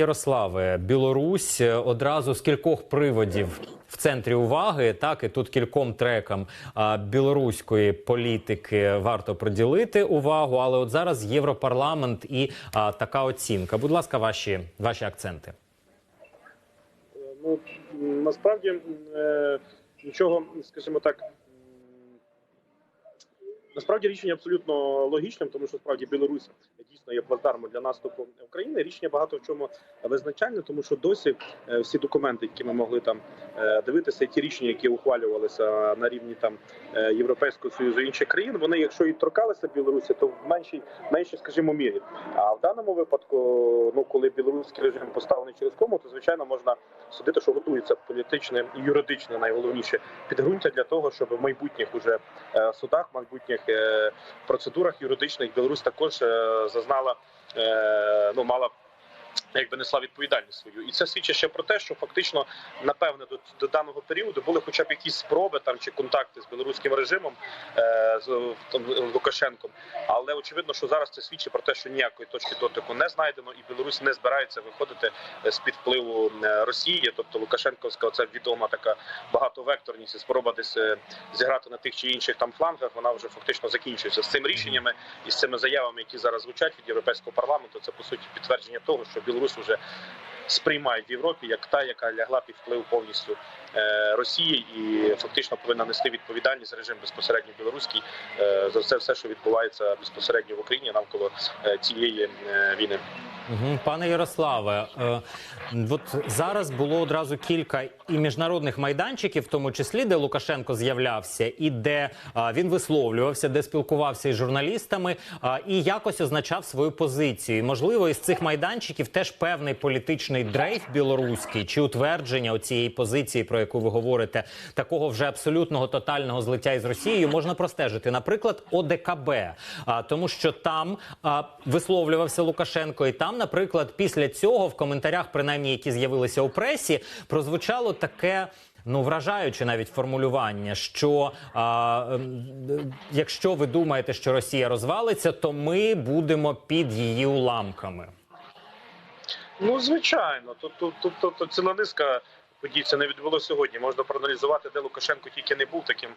Ярославе, Білорусь е, одразу з кількох приводів в центрі уваги. Так і тут кільком трекам білоруської політики варто приділити увагу. Але от зараз Європарламент і а, така оцінка. Будь ласка, ваші ваші акценти. Ну насправді е, нічого, скажімо так. Насправді рішення абсолютно логічним, тому що справді Білорусь дійсно є плацдармом для наступу України. Рішення багато в чому визначальне, тому що досі е, всі документи, які ми могли там е, дивитися, і ті рішення, які ухвалювалися на рівні там е, Європейського союзу інших країн, вони, якщо і торкалися Білорусі, то в меншій, меншій, скажімо, мірі. А в даному випадку, ну коли білоруський режим поставлений через кому, то звичайно можна судити, що готується політичне і юридичне, найголовніше підґрунтя для того, щоб в майбутніх уже судах, майбутніх процедурах юридичних Білорусь також е, зазнала е, ну мала. Якби несла відповідальність свою, і це свідчить ще про те, що фактично напевне до, до даного періоду були хоча б якісь спроби там чи контакти з білоруським режимом е, з там, Лукашенком. Але очевидно, що зараз це свідчить про те, що ніякої точки дотику не знайдено, і Білорусь не збирається виходити з під впливу е, Росії, тобто Лукашенковська, це відома така багатовекторність і спроба десь е, зіграти на тих чи інших там флангах. Вона вже фактично закінчується з цим рішеннями і з цими заявами, які зараз звучать від європейського парламенту. Це по суті підтвердження того, що Білорусь вже сприймають в Європі як та, яка лягла під вплив повністю е, Росії, і фактично повинна нести відповідальність режим безпосередньо білоруський е, за все, все, що відбувається безпосередньо в Україні навколо е, цієї війни. Пане Ярославе, е, от зараз було одразу кілька і міжнародних майданчиків, в тому числі, де Лукашенко з'являвся, і де він висловлювався, де спілкувався із журналістами і якось означав свою позицію. Можливо, із цих майданчиків теж певний політичний дрейф білоруський чи утвердження цієї позиції, про яку ви говорите, такого вже абсолютного тотального злиття із Росією можна простежити. Наприклад, ОДКБ, тому що там висловлювався Лукашенко, і там, наприклад, після цього в коментарях, принаймні, які з'явилися у пресі, прозвучало таке. Ну, вражаюче навіть формулювання, що а, ем, якщо ви думаєте, що Росія розвалиться, то ми будемо під її уламками. Ну звичайно, тут тут, тут, тут, ціла низка подій це не відбулося сьогодні. Можна проаналізувати, де Лукашенко тільки не був таким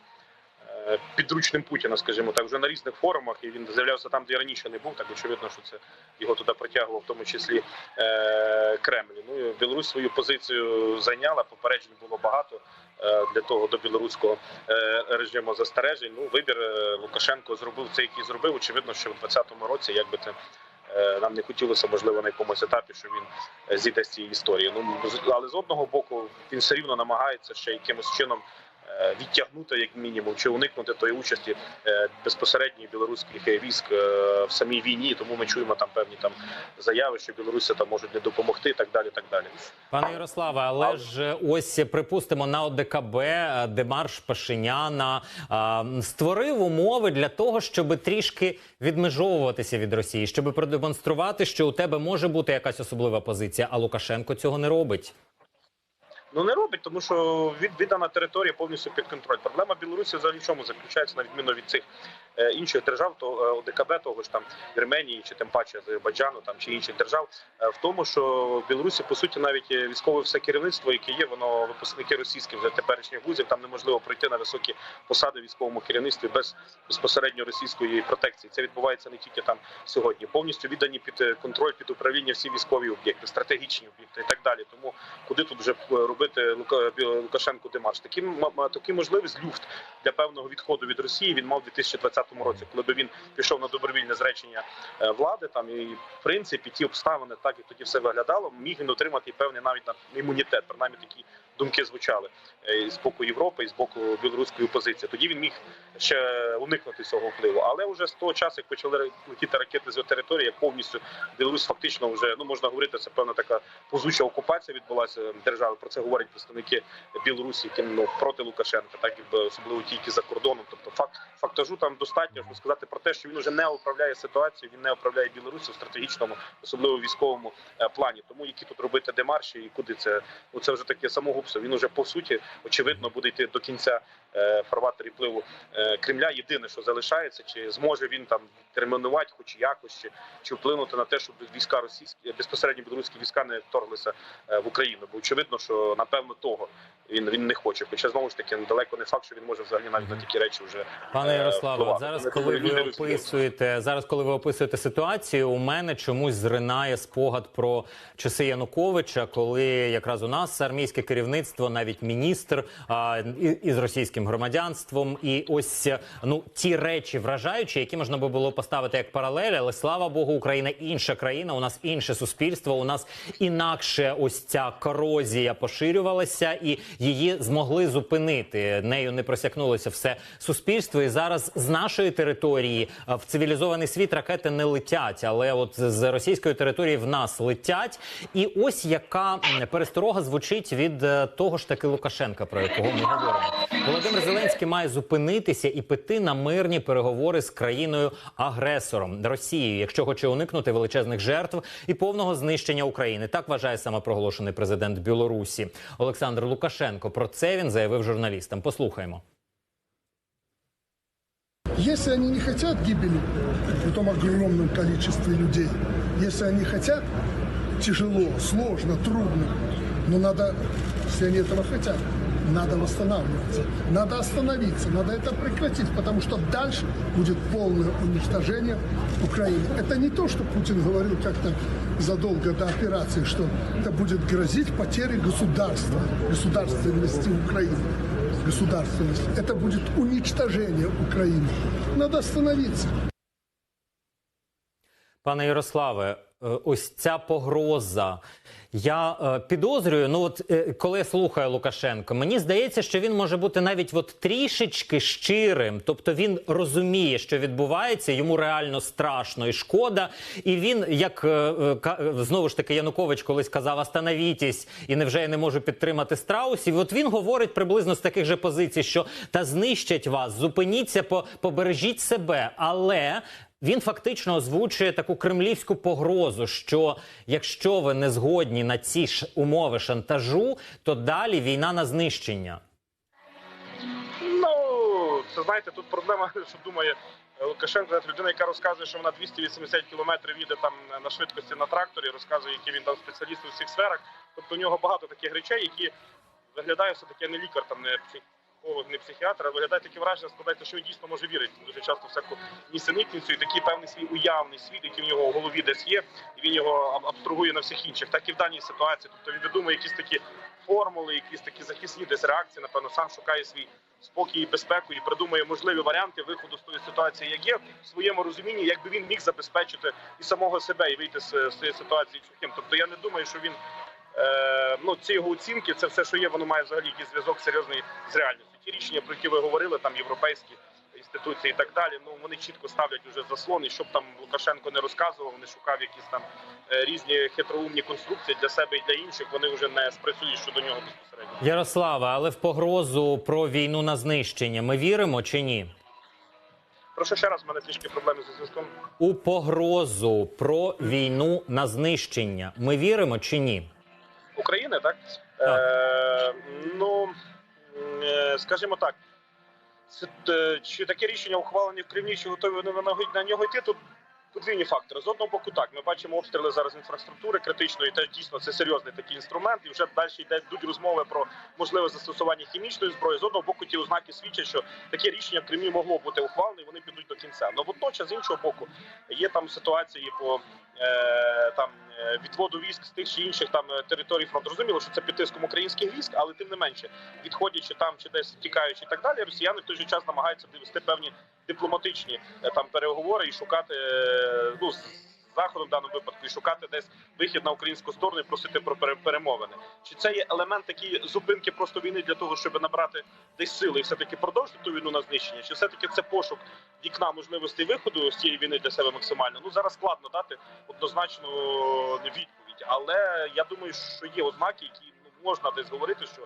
підручним Путіна, скажімо так, вже на різних форумах, і він з'являвся там, де раніше не був. Так очевидно, що це його туди притягував, в тому числі е, Кремль. Ну і Білорусь свою позицію зайняла. Попереджень було багато е, для того до білоруського е, режиму застережень. Ну вибір е, Лукашенко зробив це, який зробив. Очевидно, що в 2020 році, як би це. е, Нам не хотілося, можливо, на якомусь етапі, що він е, зійде з цієї історії. Ну але з одного боку він все рівно намагається ще якимось чином е, відтягнути, як мінімум, чи уникнути тої участі е, безпосередньої білоруських е, військ е, в самій війні. Тому ми чуємо там певні там заяви, що білорусі там можуть не допомогти, так далі. Так далі. Пане Ярославе, але ж е, ось припустимо на ОДКБ е, Демарш Пашиняна е, створив умови для того, щоб трішки відмежовуватися від Росії, щоб продемонструвати, що у тебе може бути якась особлива позиція, а Лукашенко цього не робить. Ну не робить, тому що від віддана територія повністю під контроль. Проблема Білорусі взагалі в чому заключається на відміну від цих інших держав, то е, ОДКБ того ж там Вірменії чи тим паче Азербайджану там чи інших держав, е, в тому, що в Білорусі по суті навіть е, військове все керівництво, яке є, воно випускники російські вже теперішніх вузів. Там неможливо пройти на високі посади в військовому керівництві без безпосередньо російської протекції. Це відбувається не тільки там сьогодні. Повністю віддані під е, контроль, під управління всі військові об'єкти, стратегічні об'єкти і так далі. Тому куди тут вже е, робити Лука Бі- Лукашенку демарш? Такі такі можливість люфт для певного відходу від Росії він мав у 2020 році, коли би він пішов на добровільне зречення е, влади. Там і в принципі ті обставини, так як тоді все виглядало, міг він отримати певний навіть на імунітет. Принаймні такі думки звучали е, і з боку Європи, і з боку білоруської опозиції. Тоді він міг ще уникнути цього впливу. Але вже з того часу, як почали летіти ракети з його території, як повністю Білорусь фактично вже ну можна говорити, це певна така позуча окупація відбулася держави. Про це говорять представники Білорусі, які ну проти Лукашенка, так і особливо ті, які за кордоном. Тобто факт фактажу там достатньо. Достатньо, щоб сказати про те, що він вже не управляє ситуацією, він не управляє Білорусі в стратегічному, особливо військовому е, плані. Тому які тут робити демарші і куди це ну це вже таке самогубство. Він уже по суті очевидно буде йти до кінця фарватері впливу е, Кремля. Єдине, що залишається, чи зможе він там термінувати, хоч якось, чи, чи вплинути на те, щоб війська російські безпосередньо білоруські війська не вторглися е, в Україну. Бо очевидно, що напевно того він він не хоче. Хоча знову ж таки далеко не факт, що він може взагалі навіть на такі речі вже Пане Е, Ярославе, зараз, коли ви описуєте зараз, коли ви описуєте ситуацію, у мене чомусь зринає спогад про часи Януковича, коли якраз у нас армійське керівництво, навіть міністр із російським громадянством, і ось ну ті речі вражаючі, які можна би було поставити як паралель, але слава Богу, Україна інша країна. У нас інше суспільство. У нас інакше ось ця корозія поширювалася, і її змогли зупинити. Нею не просякнулося все суспільство. І зараз з нашої території в цивілізований світ ракети не летять, але от з російської території в нас летять. І ось яка пересторога звучить від е, того ж таки Лукашенка, про якого ми говоримо. Володимир Зеленський має зупинитися і піти на мирні переговори з країною агресором Росією, якщо хоче уникнути величезних жертв і повного знищення України. Так вважає самопроголошений президент Білорусі Олександр Лукашенко. Про це він заявив журналістам. Послухаймо. Если они не хотят гибели в том огромном количестве людей, если они хотят тяжело, сложно, трудно, но надо, если они этого хотят, надо восстанавливаться, надо остановиться, надо это прекратить, потому что дальше будет полное уничтожение Украины. Это не то, что Путин говорил как-то задолго до операции, что это будет грозить потерей государства, государственности Украины государственность. Это будет уничтожение Украины. Надо остановиться. Пане Ярославе, е, ось ця погроза. я е, підозрюю, ну от е, коли я слухаю Лукашенко, мені здається, що він може бути навіть от трішечки щирим. Тобто він розуміє, що відбувається, йому реально страшно і шкода. І він, як е, е, е, знову ж таки Янукович колись казав, остановітесь, і невже я не можу підтримати страусів. От він говорить приблизно з таких же позицій, що та знищать вас, зупиніться, по- побережіть себе. Але він фактично озвучує таку кремлівську погрозу, що якщо ви не згодні на ці ж умови шантажу, то далі війна на знищення. Ну, це знаєте, тут проблема, що думає е, Лукашенко, людина, яка розказує, що вона 280 кілометрів їде там на швидкості на тракторі, розказує, який він там спеціаліст у всіх сферах. Тобто у нього багато таких речей, які виглядає все таки не лікар, там не психолог, не психіатр, а виглядає таке враження, складається, що він дійсно може вірити дуже часто всяку нісенітницю і такий певний свій уявний світ, який в нього в голові десь є, і він його аб- абстрагує на всіх інших, так і в даній ситуації. Тобто він видумує якісь такі формули, якісь такі захисні десь реакції, напевно, сам шукає свій спокій і безпеку і придумує можливі варіанти виходу з тої ситуації, як є в своєму розумінні, якби він міг забезпечити і самого себе і вийти з, цієї ситуації. Тобто я не думаю, що він ну ці його оцінки, це все, що є, воно має взагалі якийсь зв'язок серйозний з реальністю. Ті рішення, про які ви говорили, там європейські інституції і так далі. Ну вони чітко ставлять уже заслон, і щоб там Лукашенко не розказував, не шукав якісь там е, різні хитроумні конструкції для себе і для інших. Вони вже не спрацюють щодо нього безпосередньо. Ярославе, але в погрозу про війну на знищення ми віримо чи ні? Прошу ще раз, в мене трішки проблеми зі зв'язком. У погрозу про війну на знищення ми віримо чи ні? України, так? Е, ну е, скажімо так, е, чи таке рішення ухвалені в Кремлі, чи готові вони на, нього- на нього йти, тут подвійні фактори. З одного боку, так, ми бачимо обстріли зараз інфраструктури критичної, та дійсно це серйозний такий інструмент, і вже далі йде йдуть розмови про можливе застосування хімічної зброї. З одного боку, ті ознаки свідчать, що таке рішення в Кремлі могло бути ухвалене, і вони підуть до кінця. Ну водночас, з іншого боку, є там ситуації по е, там е, відводу військ з тих чи інших там е, територій фронту. Зрозуміло, що це під тиском українських військ, але тим не менше, відходячи там чи десь тікаючи і так далі, росіяни в той же час намагаються вести певні дипломатичні е, там переговори і шукати е, ну заходом в даному випадку і шукати десь вихід на українську сторону і просити про пере- перемовини. Чи це є елемент такої зупинки просто війни для того, щоб набрати десь сили і все таки продовжити ту війну на знищення? Чи все таки це пошук вікна можливостей виходу з цієї війни для себе максимально? Ну зараз складно дати однозначну відповідь, але я думаю, що є ознаки, які ну, можна десь говорити, що е,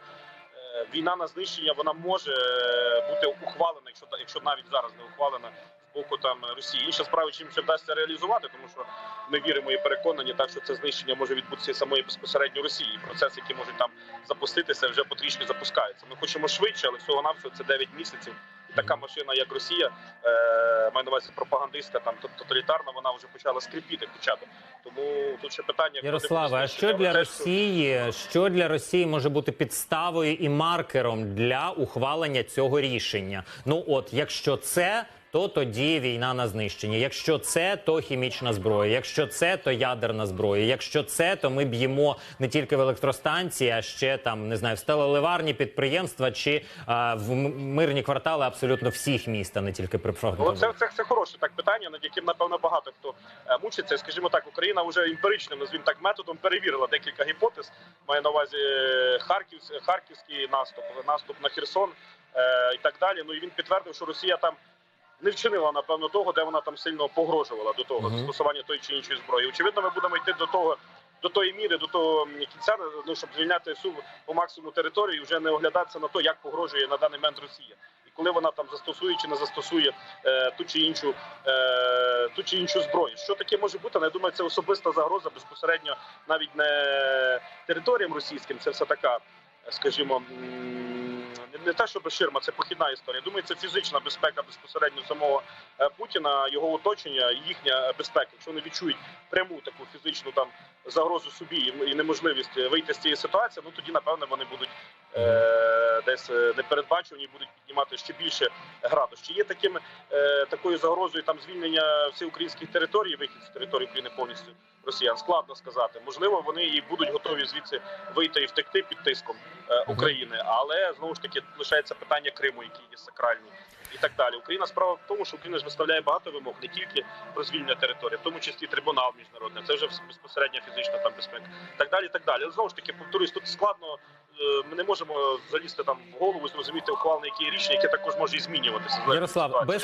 війна на знищення вона може е, бути ухвалена, якщо якщо навіть зараз не ухвалена з боку там Росії. Інша справа, чим це вдасться реалізувати, тому що ми віримо і переконані, так що це знищення може відбутися самої безпосередньо Росії. Процес, які можуть там запуститися, вже потрішки запускаються. Ми хочемо швидше, але всього навсього це 9 місяців. Така машина, як Росія, е, маю на увазі пропагандистка, там тот- тоталітарна, вона вже почала скрипіти початок. Тому тут ще питання Ярослава, а що для Росії, що для Росії може бути підставою і маркером для ухвалення цього рішення? Ну от, якщо це. То тоді війна на знищення. Якщо це, то хімічна зброя. Якщо це, то ядерна зброя. Якщо це, то ми б'ємо не тільки в електростанції, а ще там не знаю, в стелеливарні підприємства чи а, в мирні квартали абсолютно всіх міст, а не тільки Ну, це, це, це хороше так питання, над яким напевно багато хто е, мучиться. Скажімо так, Україна вже емпіричним, назвімо так, методом перевірила декілька гіпотез. Маю на увазі е, Харків, харківський наступ, наступ на Херсон е, і так далі. Ну і він підтвердив, що Росія там не вчинила напевно того, де вона там сильно погрожувала до того застосування тої чи іншої зброї. Очевидно, ми будемо йти до того. До тої міри, до того кінця, ну щоб звільняти всю по максимуму територію, і вже не оглядатися на те, як погрожує на даний момент Росія, і коли вона там застосує чи не застосує е, ту чи іншу е, ту чи іншу зброю. Що таке може бути? Ну, Я думаю, це особиста загроза безпосередньо навіть не територіям російським. Це все така, скажімо, м, не, те, щоб ширма, це похідна історія. Думаю, це фізична безпека безпосередньо самого е, Путіна, його оточення, їхня безпека. Якщо вони відчують пряму таку фізичну там загрозу собі і- неможливість вийти з цієї ситуації, ну тоді напевне вони будуть е, десь е, непередбачувані, будуть піднімати ще більше градус. Чи є таким е, такою загрозою там звільнення всіх українських територій, вихід з території України повністю росіян? Складно сказати. Можливо, вони і будуть готові звідси вийти і втекти під тиском е, України, але знову ж таки лишається питання Криму, який є сакральний. І так далі. Україна справа в тому, що Україна ж виставляє багато вимог не тільки про звільнення території, в тому числі трибунал міжнародний. Це вже безпосередня фізична там безпека. Так далі, так далі. Але знову ж таки, повторюсь, тут складно. Е, Ми не можемо залізти там в голову зрозуміти ухвалення, які рішення, яке також може і змінюватися. Ярослав, без